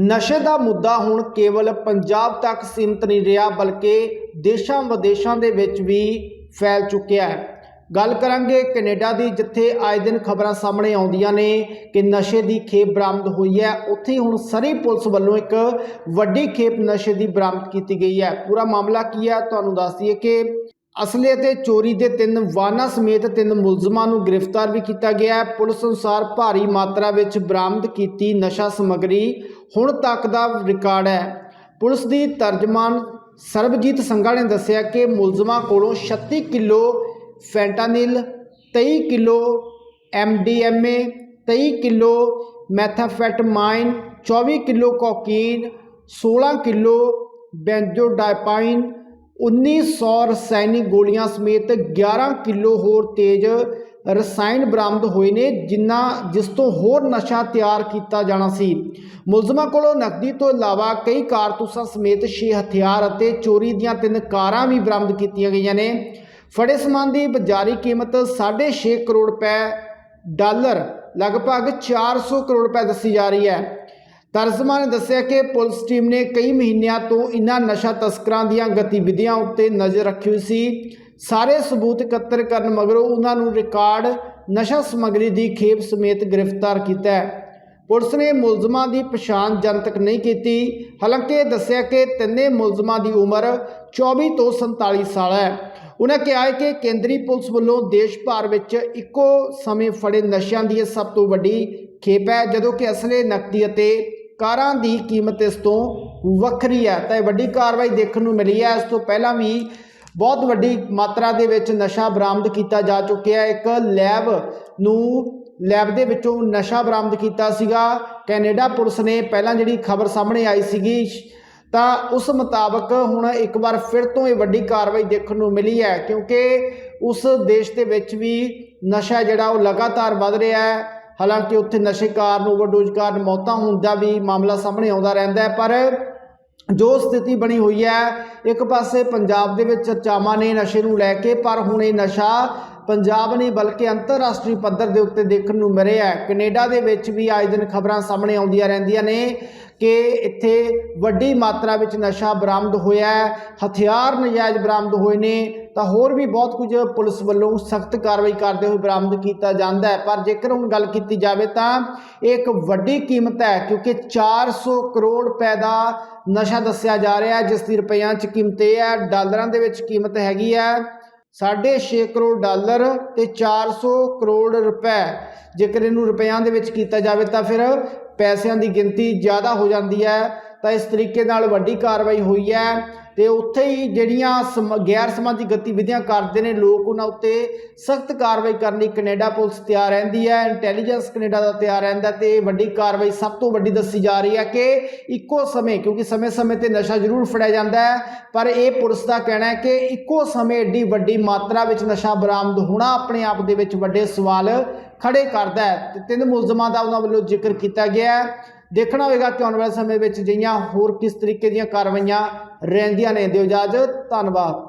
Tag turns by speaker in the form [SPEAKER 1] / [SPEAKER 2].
[SPEAKER 1] ਨਸ਼ੇ ਦਾ ਮੁੱਦਾ ਹੁਣ ਕੇਵਲ ਪੰਜਾਬ ਤੱਕ ਸੀਮਤ ਨਹੀਂ ਰਿਹਾ, ਬਲਕਿ ਦੇਸ਼ਾਂ ਵਿਦੇਸ਼ਾਂ ਦੇ ਵਿੱਚ ਵੀ ਫੈਲ ਚੁੱਕਿਆ ਹੈ। ਗੱਲ ਕਰਾਂਗੇ ਕੈਨੇਡਾ ਦੀ, ਜਿੱਥੇ ਆਏ ਦਿਨ ਖਬਰਾਂ ਸਾਹਮਣੇ ਆਉਂਦੀਆਂ ਨੇ ਕਿ ਨਸ਼ੇ ਦੀ ਖੇਪ ਬਰਾਮਦ ਹੋਈ ਹੈ। ਉੱਥੇ ਹੀ ਹੁਣ ਸਰੀ ਪੁਲਿਸ ਵੱਲੋਂ ਇੱਕ ਵੱਡੀ ਖੇਪ ਨਸ਼ੇ ਦੀ ਬਰਾਮਦ ਕੀਤੀ ਗਈ ਹੈ। ਪੂਰਾ ਮਾਮਲਾ ਕੀ ਹੈ, ਤੁਹਾਨੂੰ ਦੱਸ ਦਈਏ ਕਿ ਅਸਲੇ ਅਤੇ ਚੋਰੀ ਦੇ ਤਿੰਨ ਵਾਹਨਾਂ ਸਮੇਤ ਤਿੰਨ ਮੁਲਜ਼ਮਾਂ ਨੂੰ ਗ੍ਰਿਫਤਾਰ ਵੀ ਕੀਤਾ ਗਿਆ ਹੈ। ਪੁਲਿਸ ਅਨੁਸਾਰ ਭਾਰੀ ਮਾਤਰਾ ਵਿੱਚ ਬਰਾਮਦ ਕੀਤੀ ਨਸ਼ਾ ਸਮੱਗਰੀ ਹੁਣ ਤੱਕ ਦਾ ਰਿਕਾਰਡ ਹੈ। ਪੁਲਿਸ ਦੀ ਤਰਜਮਾਨ ਸਰਬਜੀਤ ਸੰਘਾ ਨੇ ਦੱਸਿਆ ਕਿ ਮੁਲਜ਼ਮਾਂ ਕੋਲੋਂ 36 kilo fentanyl 23 kilo MDMA 23 kilo methamphetamine 24 kilo cocaine 16 kilo benzodiazepine 1900 ਰਸਾਇਣਿਕ ਗੋਲੀਆਂ ਸਮੇਤ 11 ਕਿਲੋ ਹੋਰ ਤੇਜ਼ ਰਸਾਇਣ ਬਰਾਮਦ ਹੋਏ ਨੇ, ਜਿਨ੍ਹਾਂ, ਜਿਸ ਤੋਂ ਹੋਰ ਨਸ਼ਾ ਤਿਆਰ ਕੀਤਾ ਜਾਣਾ ਸੀ। ਮੁਲਜ਼ਮਾਂ ਕੋਲੋਂ ਨਕਦੀ ਤੋਂ ਇਲਾਵਾ ਕਈ ਕਾਰਤੂਸਾਂ ਸਮੇਤ 6 ਹਥਿਆਰ ਅਤੇ ਚੋਰੀ ਦੀਆਂ ਤਿੰਨ ਕਾਰਾਂ ਵੀ ਬਰਾਮਦ ਕੀਤੀਆਂ ਗਈਆਂ ਨੇ। ਫੜੇ ਸਮਾਨ ਦੀ ਬਾਜ਼ਾਰੀ ਕੀਮਤ 6.5 ਕਰੋੜ ਰੁਪਏ ਡਾਲਰ, ਲਗਭਗ 400 ਕਰੋੜ ਰੁਪਏ ਦੱਸੀ ਜਾ ਰਹੀ ਹੈ। ਤਰਜਮਾਨ ਨੇ ਦੱਸਿਆ ਕਿ ਪੁਲਿਸ ਟੀਮ ਨੇ ਕਈ ਮਹੀਨਿਆਂ ਤੋਂ ਇਨ੍ਹਾਂ ਨਸ਼ਾ ਤਸਕਰਾਂ ਦੀਆਂ ਗਤੀਵਿਧੀਆਂ ਉੱਤੇ ਨਜ਼ਰ ਰੱਖੀ ਹੋਈ ਸੀ। ਸਾਰੇ ਸਬੂਤ ਇਕੱਤਰ ਕਰਨ ਮਗਰੋਂ ਉਹਨਾਂ ਨੂੰ ਰਿਕਾਰਡ ਨਸ਼ਾ ਸਮੱਗਰੀ ਦੀ ਖੇਪ ਸਮੇਤ ਗ੍ਰਿਫਤਾਰ ਕੀਤਾ ਹੈ। ਪੁਲਿਸ ਨੇ ਮੁਲਜ਼ਮਾਂ ਦੀ ਪਛਾਣ ਜਨਤਕ ਨਹੀਂ ਕੀਤੀ। ਹਾਲਾਂਕਿ ਦੱਸਿਆ ਕਿ ਤਿੰਨੇ ਮੁਲਜ਼ਮਾਂ ਦੀ ਉਮਰ 24 ਤੋਂ 47 ਸਾਲ ਹੈ। ਉਹਨਾਂ ਕਿਹਾ ਹੈ ਕਿ ਕੇਂਦਰੀ ਪੁਲਿਸ ਵੱਲੋਂ ਦੇਸ਼ ਭਰ ਵਿੱਚ ਇੱਕੋ ਸਮੇਂ ਫੜੇ ਨਸ਼ਿਆਂ ਦੀ ਇਹ ਸਭ ਤੋਂ ਵੱਡੀ ਖੇਪ ਹੈ, ਜਦੋਂ ਕਿ ਅਸਲੇ ਨਕਦੀ ਅਤੇ ਕਾਰਾਂ ਦੀ ਕੀਮਤ ਇਸ ਤੋਂ ਵੱਖਰੀ ਹੈ। ਤਾਂ ਇਹ ਵੱਡੀ ਕਾਰਵਾਈ ਦੇਖਣ ਨੂੰ ਮਿਲੀ ਹੈ। ਇਸ ਤੋਂ ਪਹਿਲਾਂ ਵੀ ਬਹੁਤ ਵੱਡੀ ਮਾਤਰਾ ਦੇ ਵਿੱਚ ਨਸ਼ਾ ਬਰਾਮਦ ਕੀਤਾ ਜਾ ਚੁੱਕਿਆ ਇੱਕ ਲੈਬ ਨੂੰ, ਲੈਬ ਦੇ ਵਿੱਚੋਂ ਨਸ਼ਾ ਬਰਾਮਦ ਕੀਤਾ ਸੀਗਾ। ਕੈਨੇਡਾ ਪੁਲਿਸ ਨੇ ਪਹਿਲਾਂ ਜਿਹੜੀ ਖਬਰ ਸਾਹਮਣੇ ਆਈ ਸੀਗੀ, ਤਾਂ ਉਸ ਮੁਤਾਬਕ ਹੁਣ ਇੱਕ ਵਾਰ ਫਿਰ ਤੋਂ ਇਹ ਵੱਡੀ ਕਾਰਵਾਈ ਦੇਖਣ ਨੂੰ ਮਿਲੀ ਹੈ। ਕਿਉਂਕਿ ਉਸ ਦੇਸ਼ ਦੇ ਵਿੱਚ ਵੀ ਨਸ਼ਾ ਜਿਹੜਾ ਉਹ ਲਗਾਤਾਰ ਵੱਧ ਰਿਹਾ ਹੈ। ਹਾਲਾਂਕਿ ਉੱਥੇ ਨਸ਼ੇ ਕਾਰਨ, ਓਵਰਡੋਜ਼ ਕਾਰਨ ਮੌਤਾਂ ਹੋਣ ਦਾ ਵੀ ਮਾਮਲਾ ਸਾਹਮਣੇ ਆਉਂਦਾ ਰਹਿੰਦਾ ਹੈ, ਪਰ ਜੋ ਸਥਿਤੀ ਬਣੀ ਹੋਈ ਹੈ, ਇੱਕ ਪਾਸੇ ਪੰਜਾਬ ਦੇ ਵਿੱਚ ਚਰਚਾਵਾਂ ਨੇ ਨਸ਼ੇ ਨੂੰ ਲੈ ਕੇ, ਪਰ ਹੁਣ ਇਹ ਨਸ਼ਾ ਪੰਜਾਬ ਨਹੀਂ, ਬਲਕਿ ਅੰਤਰਰਾਸ਼ਟਰੀ ਪੱਧਰ ਦੇ ਉੱਤੇ ਦੇਖਣ ਨੂੰ ਮਿਲਿਆ ਰਿਹਾ ਹੈ। ਕੈਨੇਡਾ ਦੇ ਵਿੱਚ ਵੀ ਆਏ ਦਿਨ ਖਬਰਾਂ ਸਾਹਮਣੇ ਆਉਂਦੀਆਂ ਰਹਿੰਦੀਆਂ ਨੇ ਕਿ ਇੱਥੇ ਵੱਡੀ ਮਾਤਰਾ ਵਿੱਚ ਨਸ਼ਾ ਬਰਾਮਦ ਹੋਇਆ ਹੈ। ਹਥਿਆਰ ਨਜਾਇਜ਼ ਬਰਾਮਦ ਹੋਏ ਨੇ। ਤਾਂ ਹੋਰ ਵੀ ਬਹੁਤ ਕੁਝ ਪੁਲਿਸ ਵੱਲੋਂ ਸਖਤ ਕਾਰਵਾਈ ਕਰਦੇ ਹੋਏ ਬਰਾਮਦ ਕੀਤਾ ਜਾਂਦਾ ਹੈ। ਪਰ ਜੇਕਰ ਹੁਣ ਗੱਲ ਕੀਤੀ ਜਾਵੇ ਤਾਂ ਇਹ ਇੱਕ ਵੱਡੀ ਕੀਮਤ ਹੈ, ਕਿਉਂਕਿ 400 ਕਰੋੜ ਰੁਪਏ ਦਾ ਨਸ਼ਾ ਦੱਸਿਆ ਜਾ ਰਿਹਾ ਜਿਸ ਦੀ ਰੁਪਈਆਂ 'ਚ ਕੀਮਤ ਇਹ ਹੈ। ਡਾਲਰਾਂ ਦੇ ਵਿੱਚ ਕੀਮਤ ਹੈਗੀ ਹੈ। 6.5 ਕਰੋੜ ਡਾਲਰ ਤੇ 400 ਕਰੋੜ ਰੁਪਏ। ਜੇਕਰ ਇਹਨੂੰ ਰੁਪਈਆਂ ਦੇ ਵਿੱਚ ਕੀਤਾ ਜਾਵੇ ਤਾਂ ਫਿਰ ਪੈਸਿਆਂ ਦੀ ਗਿਣਤੀ ਜ਼ਿਆਦਾ ਹੋ ਜਾਂਦੀ ਹੈ। ਤਾਂ ਇਸ ਤਰੀਕੇ ਨਾਲ ਵੱਡੀ ਕਾਰਵਾਈ ਹੋਈ ਹੈ ਤੇ ਉੱਥੇ ਹੀ ਜਿਹੜੀਆਂ ਸਮ- ਗੈਰ ਸਮਾਜੀ ਗਤੀਵਿਧੀਆਂ ਕਰਦੇ ਨੇ, ਲੋਕ ਉਹਨਾਂ ਉੱਤੇ ਸਖਤ ਕਾਰਵਾਈ ਕਰਨ ਲਈ ਕੈਨੇਡਾ ਪੁਲਿਸ ਤਿਆਰ ਰਹਿੰਦੀ ਹੈ, ਇੰਟੈਲੀਜੈਂਸ ਕੈਨੇਡਾ ਦਾ ਤਿਆਰ ਰਹਿੰਦਾ ਤੇ ਵੱਡੀ ਕਾਰਵਾਈ ਸਭ ਤੋਂ ਵੱਡੀ ਦੱਸੀ ਜਾ ਰਹੀ ਹੈ ਕਿ ਇੱਕੋ ਸਮੇਂ, ਕਿਉਂਕਿ ਸਮੇਂ-ਸਮੇਂ ਤੇ ਨਸ਼ਾ ਜ਼ਰੂਰ ਫੜਿਆ ਜਾਂਦਾ ਹੈ, ਪਰ ਇਹ ਪੁਲਿਸ ਦਾ ਕਹਿਣਾ ਹੈ ਕਿ ਇੱਕੋ ਸਮੇਂ ਏਡੀ ਵੱਡੀ ਮਾਤਰਾ ਵਿੱਚ ਨਸ਼ਾ ਬਰਾਮਦ ਹੋਣਾ ਆਪਣੇ ਆਪ ਦੇ ਵਿੱਚ ਵੱਡੇ ਸਵਾਲ ਖੜੇ ਕਰਦਾ ਹੈ। ਤਿੰਨ ਮੁਲਜ਼ਮਾਂ ਦਾ ਉਹਨਾਂ ਵੱਲੋਂ ਜ਼ਿਕਰ ਕੀਤਾ ਗਿਆ ਹੈ। ਦੇਖਣਾ ਹੋਵੇਗਾ ਕਿ ਆਉਣ ਵਾਲੇ ਸਮੇਂ ਵਿੱਚ ਅਜਿਹੀਆਂ ਹੋਰ ਕਿਸ ਤਰੀਕੇ ਦੀਆਂ ਕਾਰਵਾਈਆਂ ਰਹਿੰਦੀਆਂ ਨੇ। ਦਿਓ ਇਜਾਜ਼ਤ, ਧੰਨਵਾਦ।